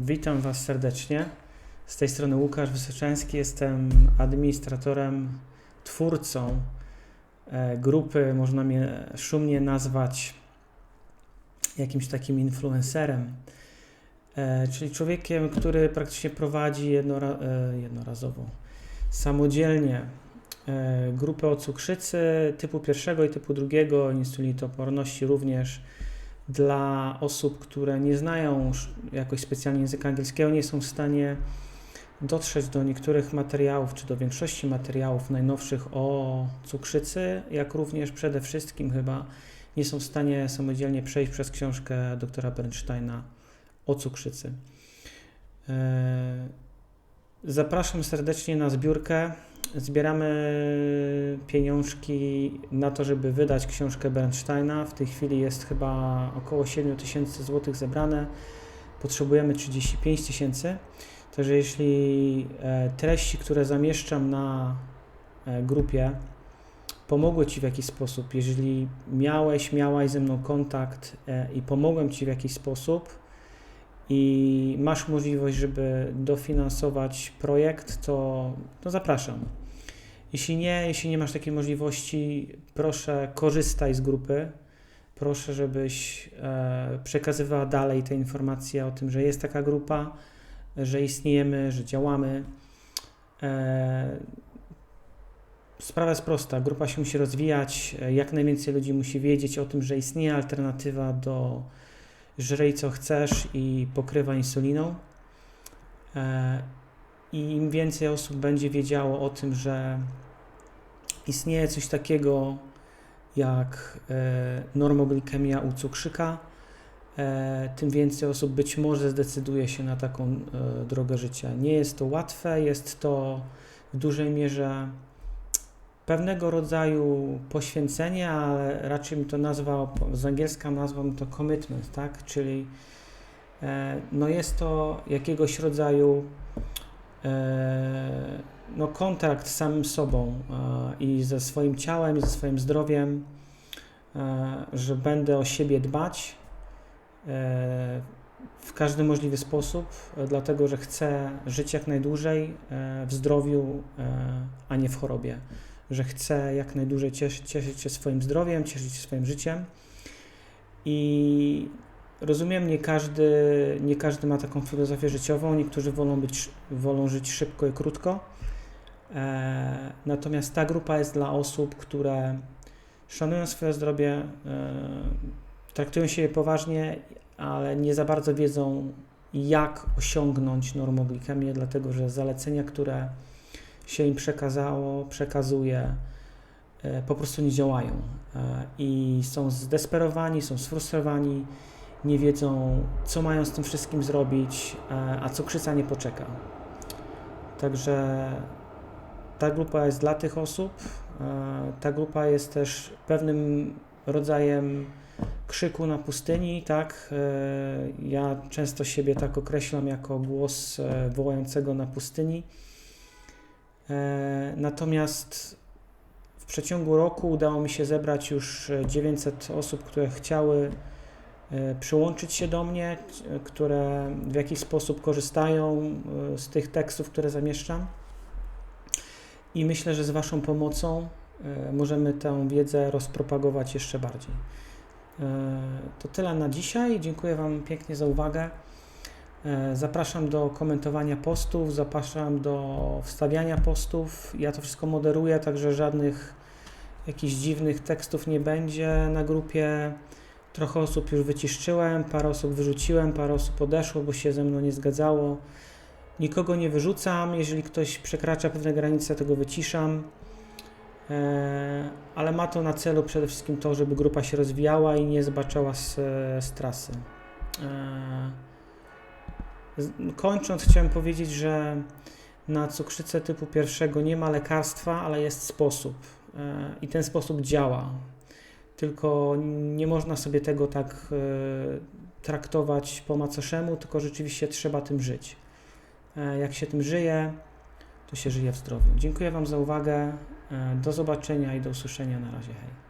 Witam Was serdecznie. Z tej strony Łukasz Wysoczeński. Jestem administratorem, twórcą e, grupy, można mnie szumnie nazwać jakimś takim influencerem, e, czyli człowiekiem, który praktycznie prowadzi jednora, e, jednorazowo, samodzielnie grupę o cukrzycy typu pierwszego i typu drugiego, insulinoporności również dla osób, które nie znają jakoś specjalnie języka angielskiego, nie są w stanie dotrzeć do niektórych materiałów, czy do większości materiałów najnowszych o cukrzycy, jak również przede wszystkim chyba nie są w stanie samodzielnie przejść przez książkę doktora Bernsteina o cukrzycy. E, zapraszam serdecznie na zbiórkę. Zbieramy pieniążki na to, żeby wydać książkę Bernsteina. W tej chwili jest chyba około 7 tysięcy złotych zebrane. Potrzebujemy 35 tysięcy. Także jeśli e, treści, które zamieszczam na e, grupie, pomogły Ci w jakiś sposób, jeżeli miałeś, miałaś ze mną kontakt e, i pomogłem Ci w jakiś sposób i masz możliwość, żeby dofinansować projekt, to, to zapraszam. Jeśli nie, jeśli nie masz takiej możliwości, proszę korzystaj z grupy. Proszę, żebyś e, przekazywała dalej te informacje o tym, że jest taka grupa, że istniejemy, że działamy. E, sprawa jest prosta. Grupa się musi rozwijać. Jak najwięcej ludzi musi wiedzieć o tym, że istnieje alternatywa do żrej co chcesz i pokrywa insuliną. E, I im więcej osób będzie wiedziało o tym, że istnieje coś takiego jak e, normoglikemia u cukrzyka, e, tym więcej osób być może zdecyduje się na taką drogę życia. Nie jest to łatwe, jest to w dużej mierze pewnego rodzaju poświęcenie, ale raczej bym to nazwał, z angielska nazwałbym to commitment, tak? Czyli e, no jest to jakiegoś rodzaju e, no kontrakt z samym sobą e, i ze swoim ciałem, i ze swoim zdrowiem, że będę o siebie dbać w każdy możliwy sposób, dlatego że chcę żyć jak najdłużej w zdrowiu, a nie w chorobie że chce jak najdłużej cieszyć, cieszyć się swoim zdrowiem, cieszyć się swoim życiem. I rozumiem, nie każdy, nie każdy ma taką filozofię życiową, niektórzy wolą, być, wolą żyć szybko i krótko. E, natomiast ta grupa jest dla osób, które szanują swoje zdrowie, e, traktują się je poważnie, ale nie za bardzo wiedzą, jak osiągnąć normoglikemię, dlatego że zalecenia, które się im przekazało, przekazuje, e, po prostu nie działają e, i są zdesperowani, są sfrustrowani, nie wiedzą, co mają z tym wszystkim zrobić, e, a cukrzyca nie poczeka. Także ta grupa jest dla tych osób. Ta grupa jest też pewnym rodzajem krzyku na pustyni, tak? Ja często siebie tak określam jako głos wołającego na pustyni. E, natomiast w przeciągu roku udało mi się zebrać już 900 osób, które chciały e, przyłączyć się do mnie, które w jakiś sposób korzystają e, z tych tekstów, które zamieszczam. I myślę, że z Waszą pomocą możemy tę wiedzę rozpropagować jeszcze bardziej. To tyle na dzisiaj. Dziękuję Wam pięknie za uwagę. E, zapraszam do komentowania postów, zapraszam do wstawiania postów. Ja to wszystko moderuję, także żadnych jakichś dziwnych tekstów nie będzie na grupie. Trochę osób już wyciszczyłem, parę osób wyrzuciłem, parę osób odeszło, bo się ze mną nie zgadzało. Nikogo nie wyrzucam, jeżeli ktoś przekracza pewne granice, to go wyciszam. E, ale ma to na celu przede wszystkim to, żeby grupa się rozwijała i nie zbaczała z, z trasy. Kończąc, chciałem powiedzieć, że na cukrzycę typu pierwszego nie ma lekarstwa, ale jest sposób e, i ten sposób działa. Tylko nie można sobie tego tak e, traktować po macoszemu, tylko rzeczywiście trzeba tym żyć. E, jak się tym żyje, to się żyje w zdrowiu. Dziękuję Wam za uwagę. Do zobaczenia i do usłyszenia. Na razie. Hej.